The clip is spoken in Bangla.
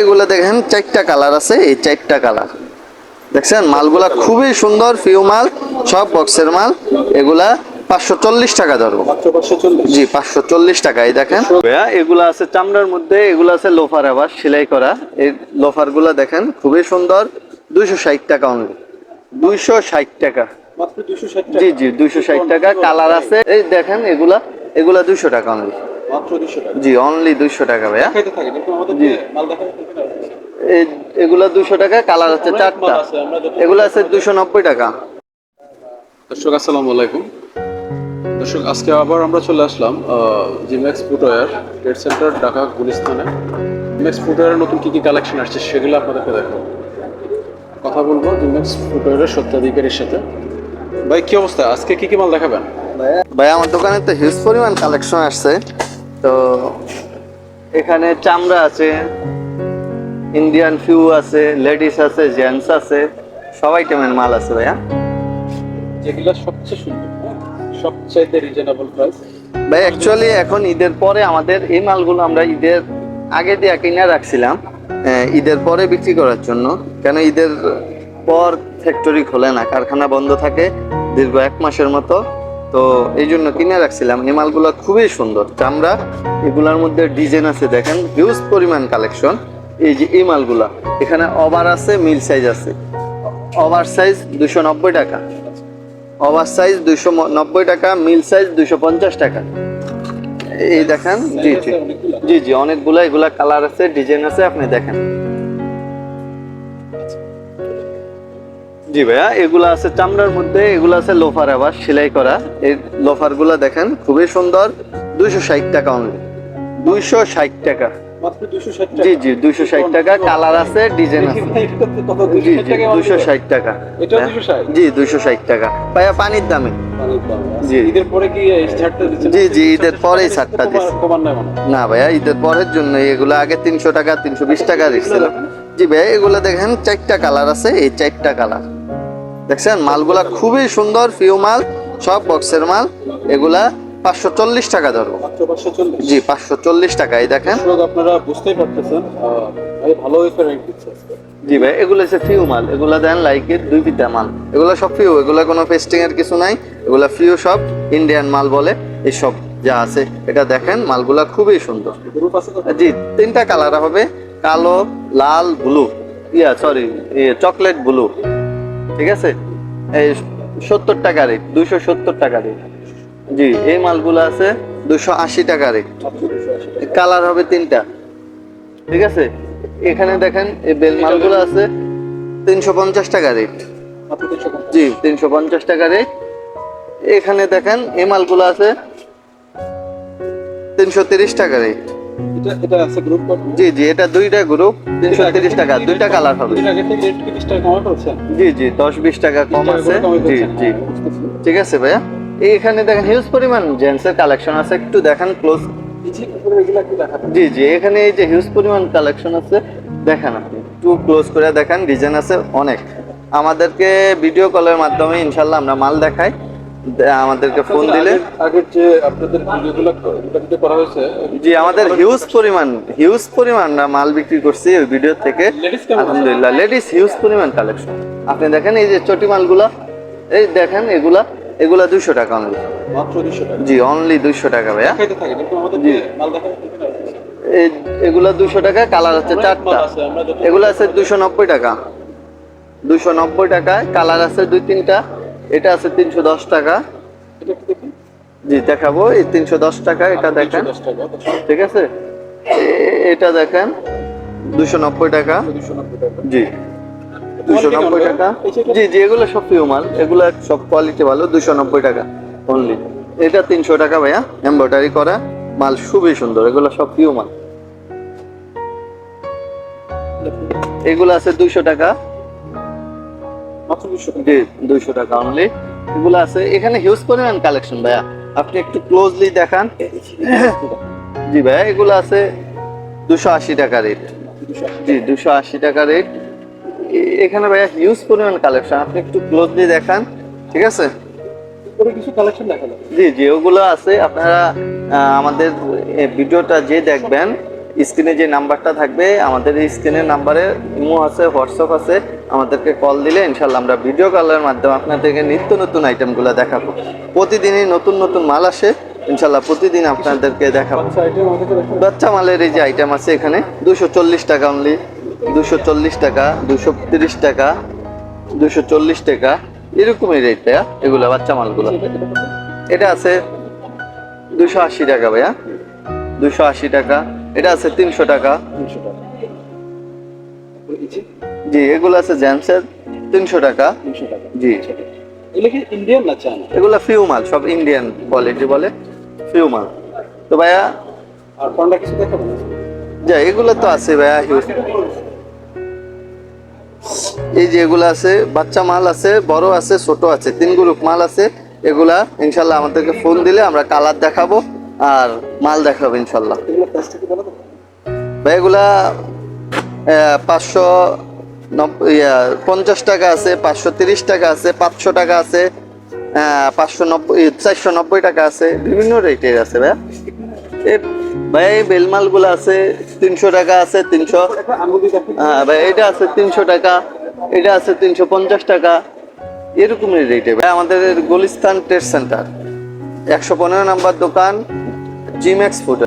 এগুলো দেখেন চারটা কালার আছে এই চারটা কালার দেখছেন? মালগুলা খুবই সুন্দর ফিউ মাল সব বক্সের মাল। এগুলা পাঁচশো চল্লিশ টাকা ধরবো। জি পাঁচশো চল্লিশ দেখেন। এগুলো আছে চামড়ার মধ্যে এগুলো আছে লোফার আবার সেলাই করা। এই লোফারগুলা দেখেন খুবই সুন্দর। দুইশো ষাট টাকা অনলি দুইশো ষাট টাকা। জি জি দুইশো ষাট টাকা। কালার আছে। এই দেখেন এগুলা এগুলা দুইশো টাকা অনলি মাত্র দুশো টাকা। জি অনলি দুইশো টাকা ভাইয়া। খাইতে থাকেন একটু আমাদের মাল দেখান এই এগুলা দুইশো টাকা কালার আছে চারটা। এগুলো আছে দুইশো নব্বই টাকা। দর্শক আসসালামু আলাইকুম। দর্শক আজকে আবার আমরা চলে আসলাম Gmax footwear trade centre Dhaka গুলিস্তানে। Gmax ফুটওয়্যারের নতুন কী কী কালেকশন আসছে সেগুলো আপনাদেরকে দেখাবো। কথা বলব জিম্যাক্স ফুটওয়্যারের সত্ত্বাধিকারীর সাথে। ভাই কি অবস্থা? আজকে কি কি মাল দেখাবেন? ভাই আমার দোকানে তো হিউজ পরিমাণ কালেকশন আসছে। তো এখানে চামড়া আছে ইন্ডিয়ান ফিউ আছে লেডিস আছে জেন্টস আছে সবাই আইটেমের মাল আছে ভাইয়া। যেগুলো সবচেয়ে সুন্দর? সবচাইতে রিজনেবল প্রাইস ভাই অ্যাকচুয়ালি এখন ঈদের পরে আমাদের এই মালগুলো আমরা ঈদের আগে দিয়ে কিনে রাখছিলাম ঈদের পরে বিক্রি করার জন্য। কেন ঈদের পর ফ্যাক্টরি খোলে না কারখানা বন্ধ থাকে দীর্ঘ এক মাসের মতো। তো এই জন্য কিনে রাখছিলাম। এই মালগুলো খুবই সুন্দর। চামড়া, এগুলোর মধ্যে ডিজাইন আছে দেখেন হিউজ পরিমাণ কালেকশন এই যে এই মালগুলা এখানে ওভার আছে, মিল সাইজ আছে। ওভার সাইজ দুশো নব্বই টাকা। ওভার সাইজ দুশো নব্বই টাকা, মিল সাইজ দুশো পঞ্চাশ টাকা। এই দেখেন, জি জি। জি জি, অনেকগুলো এগুলা কালার আছে ডিজাইন আছে, আপনি দেখেন। জি ভাইয়া এগুলো আছে চামড়ার মধ্যে এগুলো আছে লোফার আবার সেলাই করা। এই লোফারগুলা দেখেন খুবই সুন্দর দুইশো ষাট টাকা অনলি দুইশো ষাট টাকা। জি জি দুইশো ষাট টাকা কালার আছে ডিজাইন আছে। জি জি দুইশো ষাট টাকা। জি দুইশো ষাট টাকা। ভাইয়া পানির দামে। জি। ঈদের পরে কি এই ছাড়টা দিচ্ছেন? জি জি ঈদের পরেই ছাড়টা দিচ্ছে। মনে। না ভাইয়া ঈদের পরের জন্য এগুলো আগে তিনশো টাকা তিনশো বিশ টাকা দিচ্ছিল জি ভাইয়া এগুলো দেখেন চারটা কালার আছে এই চারটা কালার। দেখছেন? মালগুলা খুবই সুন্দর ফিউ মাল সব বক্সের মাল। এগুলা পাঁচশো চল্লিশ টাকা চল্লিশ। জি পাঁচশো চল্লিশ টাকা এই দেখেন আপনারা বুঝতেই পারতেছেন। ভালো। জি ভাই এগুলো হচ্ছে ফিউ মাল। এগুলো দেন লাইকের দুই পিতা মাল। এগুলো সব ফিউ এগুলো কোনো পেস্টিং এর কিছু নাই। এগুলো ফিউ সব ইন্ডিয়ান মাল বলে। এইসব যা আছে এটা দেখেন মালগুলা খুবই সুন্দর। জি তিনটা কালার হবে। কালো লাল blue yeah sorry chocolate blue ঠিক আছে? এই সত্তর টাকা রেট দুইশো সত্তর টাকা রেট জি, এই মালগুলো আছে দুশো আশি টাকা রেট কালার হবে তিনটা। ঠিক আছে? এখানে দেখেন, এই বেল মালগুলো আছে তিনশো পঞ্চাশ টাকা রেট জি, তিনশো পঞ্চাশ টাকা রেট এখানে দেখেন, এই মালগুলো আছে তিনশো তিরিশ টাকা রেট জি জি এটা দুইটা গ্রুপ তিনশো তিরিশ টাকা দুইটা কালার হবে জি জি দশ বিশ টাকা কম আছে। জি জি। ঠিক আছে ভাইয়া? এখানে দেখেন হিউজ পরিমাণ জেন্টসের কালেকশন আছে। একটু দেখেন ক্লোজ জি জি এখানে এই যে হিউজ পরিমাণ কালেকশন আছে দেখেন আপনি। একটু ক্লোজ করে দেখেন ডিজাইন আছে অনেক। আমাদেরকে ভিডিও কলের মাধ্যমে ইনশাল্লাহ আমরা মাল দেখাই। আমাদেরকে ফোন দিলে। আগের- যে আপনাদের ভিডিওগুলো ভিডিও করা হয়েছে। জি আমাদের হিউজ পরিমাণ হিউজ পরিমাণ মাল বিক্রি করছি ওই ভিডিও থেকে? আলহামদুলিল্লাহ লেডিস হিউজ পরিমাণ কালেকশন আপনি দেখেন এই যে চটি মালগুলা এই দেখেন এগুলা এগুলা দুশো টাকা অনলি জি অনলি দুশো টাকা ভাইয়া। জি। এই এগুলা দুশো টাকা কালার চারটা। আছে, যত- এগুলো আছে দুশো নব্বই টাকা। দুশো নব্বই টাকায় কালার আছে দুই তিনটা। এটা আছে তিনশো দশ টাকা। জি দেখাবো। এই তিনশো দশ টাকা এটা দেখেন। ঠিক আছে? এটা দেখেন দুশো নব্বই টাকা। দুশো নব্বই টাকা। জি দুশো নব্বই টাকা। জি জি এগুলো সব প্রিয় মাল। এগুলো সব কোয়ালিটি ভালো দুশো নব্বই টাকা অনলি এটা তিনশো টাকা ভাইয়া এমব্রয়ডারি করা। মাল খুবই সুন্দর এগুলো সব প্রিয় মাল। এগুলো আছে দুইশো টাকা। মাত্র দুশো টাকা। দুইশো টাকা অনলি এগুলো আছে। এখানে হিউজ পরিমাণ কালেকশন ভাইয়া। আপনি একটু ক্লোজলি দেখান। জি ভাইয়া এগুলো আছে দুশো আশি টাকা রেট জি দুশো আশি টাকা রেট এখানে ভাইয়া হিউজ পরিমাণ কালেকশন আপনি একটু ক্লোজলি দেখান ঠিক আছে? কিছু কালেকশন জি জি ওগুলো আছে। আপনারা আমাদের ভিডিওটা যে দেখবেন স্ক্রিনে যে নাম্বারটা থাকবে, আমাদের এই স্ক্রিনের নাম্বারে ইমো আছে, হোয়াটসঅ্যাপ আছে, আমাদেরকে কল দিলে ইনশাল্লাহ আমরা ভিডিও কলের মাধ্যমে আপনাদেরকে নিত্য নতুন আইটেমগুলো দেখাবো। প্রতিদিনই নতুন নতুন মাল আসে, ইনশাল্লাহ প্রতিদিন আপনাদেরকে দেখাবো। বাচ্চা মালের এই যে আইটেম আছে এখানে দুশো চল্লিশ টাকা অনলি দুশো চল্লিশ টাকা দুশো তিরিশ টাকা দুশো চল্লিশ টাকা, এরকমই রেট ভাইয়া, এগুলো বাচ্চা মালগুলো। এটা আছে দুশো আশি টাকা ভাইয়া দুশো আশি টাকা এটা আছে তিনশো টাকা। তিনশো টাকা। জি এগুলো আছে জেন্টসের তিনশো টাকা। তিনশো টাকা। জি। এগুলো কি ইন্ডিয়ান না চায়না এগুলো ফিউ মাল সব ইন্ডিয়ান কোয়ালিটি বলে ফিউ মাল। তো ভাইয়া? আর কিছু যা এগুলো তো আছে ভাইয়া হিউজ এই যে এগুলো আছে বাচ্চা মাল আছে বড় আছে ছোট আছে তিন গ্রুপ মাল আছে। এগুলা ইনশাল্লাহ আমাদেরকে ফোন দিলে আমরা কালার দেখাবো আর মাল দেখাবো ইনশাল্লাহ। প্রাইসটা ভাই, এগুলা পাঁচশো পঞ্চাশ টাকা আছে, পাঁচশো তিরিশ টাকা আছে, পাঁচশো টাকা আছে পাঁচশো নব্বই চারশো নব্বই টাকা আছে, বিভিন্ন রেটের আছে ভাইয়া ভাই বেলমালগুলো আছে, তিনশো টাকা আছে, তিনশো হ্যাঁ ভাই, এটা আছে তিনশো টাকা, এটা আছে তিনশো পঞ্চাশ টাকা এরকমের রেটে ভাই। আমাদের গুলিস্তান ট্রেড সেন্টার, একশো পনেরো নাম্বার দোকান জিম্যাক্স ফুড।